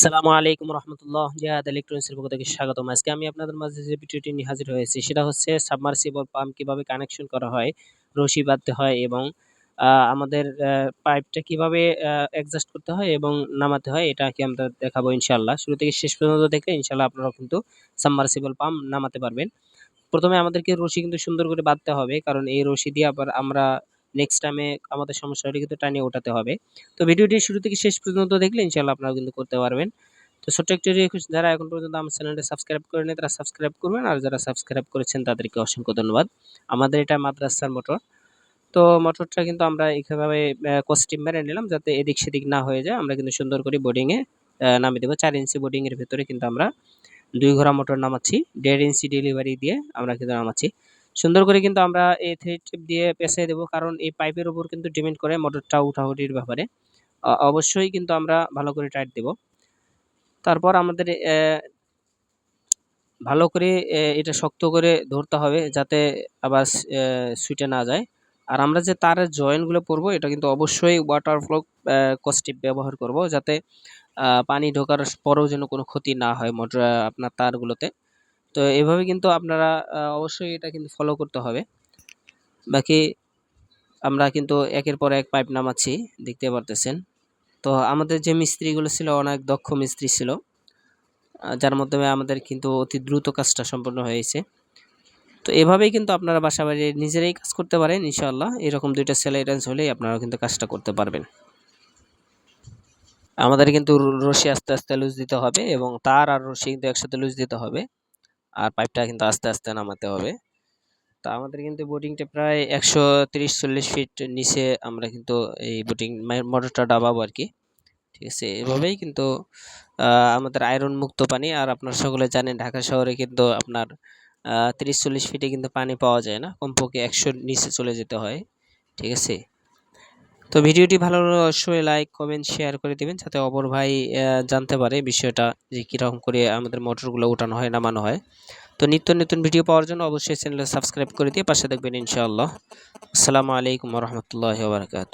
আসসালামু আলাইকুম রহমতুল্লাহ। জিহাদ ইলেকট্রনিক্সের পক্ষ থেকে স্বাগতম। আজকে আমি আপনাদের মাঝে যে ভিডিওটি নিয়ে হাজির হয়েছি, সেটা হচ্ছে সাবমার্সিবল পাম্প কীভাবে কানেকশন করা হয়, রশি বাঁধতে হয় এবং আমাদের পাইপটা কীভাবে অ্যাডজাস্ট করতে হয় এবং নামাতে হয়, এটা কি আমরা দেখাবো ইনশাল্লাহ শুরু থেকে শেষ পর্যন্ত দেখলে ইনশাল্লাহ আপনারা কিন্তু সাবমার্সিবল পাম্প নামাতে পারবেন। প্রথমে আমাদেরকে রশি কিন্তু সুন্দর করে বাঁধতে হবে, কারণ এই রশি দিয়ে আবার আমরা নেক্সট টাইমে আমাদের সমস্যাটি কিন্তু টানিয়ে ওঠাতে হবে। তো ভিডিওটি শুরু থেকে শেষ পর্যন্ত দেখলে ইনশাল্লাহ আপনারা কিন্তু করতে পারবেন। তো ছোট্ট একটি রিকোয়েস্ট যারা এখন পর্যন্ত আমার চ্যানেলটা সাবস্ক্রাইব করেনি তারা সাবস্ক্রাইব করবেন। আর যারা সাবস্ক্রাইব করেছেন, তাদেরকে অসংখ্য ধন্যবাদ। আমাদের এটা মাদ্রাসার মোটর তো মোটরটা কিন্তু আমরা এইভাবে কস্টিম মেরে নিলাম যাতে এদিক সেদিক না হয়ে যায়। আমরা কিন্তু সুন্দর করে বোর্ডিংয়ে নামিয়ে দেবো। চার ইঞ্চি বোর্ডিংয়ের ভেতরে কিন্তু আমরা দুই ঘোড়া মোটর নামাচ্ছি। দেড় ইঞ্চি ডেলিভারি দিয়ে আমরা কিন্তু নামাচ্ছি। সুন্দর করে কিন্তু আমরা এই থ্রি টিপ দিয়ে পেঁচিয়ে দেবো, কারণ এই পাইপের উপর কিন্তু ডিপেন্ড করে মোটরটা উঠাউটির ব্যাপারে। অবশ্যই কিন্তু আমরা ভালো করে টাইট দেব। তারপর আমাদের ভালো করে এটা শক্ত করে ধরতে হবে যাতে আবার সুইটে না যায়। আর আমরা যে তারের জয়েন্টগুলো পরবো, এটা কিন্তু অবশ্যই ওয়াটার ফ্লো কস্টিপ ব্যবহার করব, যাতে পানি ঢোকার পরেও যেন কোনো ক্ষতি না হয় মোটর আপনার তারগুলোতে। তো এভাবে কিন্তু আপনারা অবশ্যই এটা কিন্তু ফলো করতে হবে। বাকি আমরা কিন্তু একের পর এক পাইপ নামাচ্ছি, দেখতে পারতেছেন। তো আমাদের যে মিস্ত্রিগুলো ছিল, অনেক দক্ষ মিস্ত্রি ছিল যার মাধ্যমে আমাদের কিন্তু অতি দ্রুত কাজটা সম্পন্ন হয়েছে। তো এভাবেই কিন্তু আপনারা বাসা বাড়ি নিজেরাই কাজ করতে পারেন ইনশাল্লাহ এরকম দুইটা সেলাইডেন্স হলেই আপনারা কিন্তু কাজটা করতে পারবেন। আমাদের কিন্তু রশি আস্তে আস্তে লুজ দিতে হবে এবং তার আর রশি কিন্তু একসাথে লুজ দিতে হবে। আর পাইপটা কিন্তু আস্তে আস্তে নামাতে হবে। তো আমাদের কিন্তু বোটিংটা প্রায় একশো তিরিশ, চল্লিশ ফিট নিচে আমরা কিন্তু এই বোটিং মোটরটা ডাবাবো আর কি ঠিক আছে? এভাবেই কিন্তু আমাদের আয়রন মুক্ত পানি আর আপনার সকলে জানেন ঢাকা শহরে কিন্তু আপনার তিরিশ, চল্লিশ ফিটে কিন্তু পানি পাওয়া যায় না। কমপক্ষে একশোর নিচে চলে যেতে হয়। ঠিক আছে? তো ভিডিওটি ভালো অবশ্যই লাইক কমেন্ট শেয়ার করে দেবেন যাতে অপর ভাই জানতে পারে বিষয়টা যে কীরকম করে আমাদের মোটরগুলো উঠানো হয়, নামানো হয়। তো নিত্য নতুন ভিডিও পাওয়ার জন্য অবশ্যই চ্যানেলটা সাবস্ক্রাইব করে দিয়ে পাশে দেখবেন ইনশাআল্লাহ। আসসালামু আলাইকুম রহমতুল্লাহ বারকাত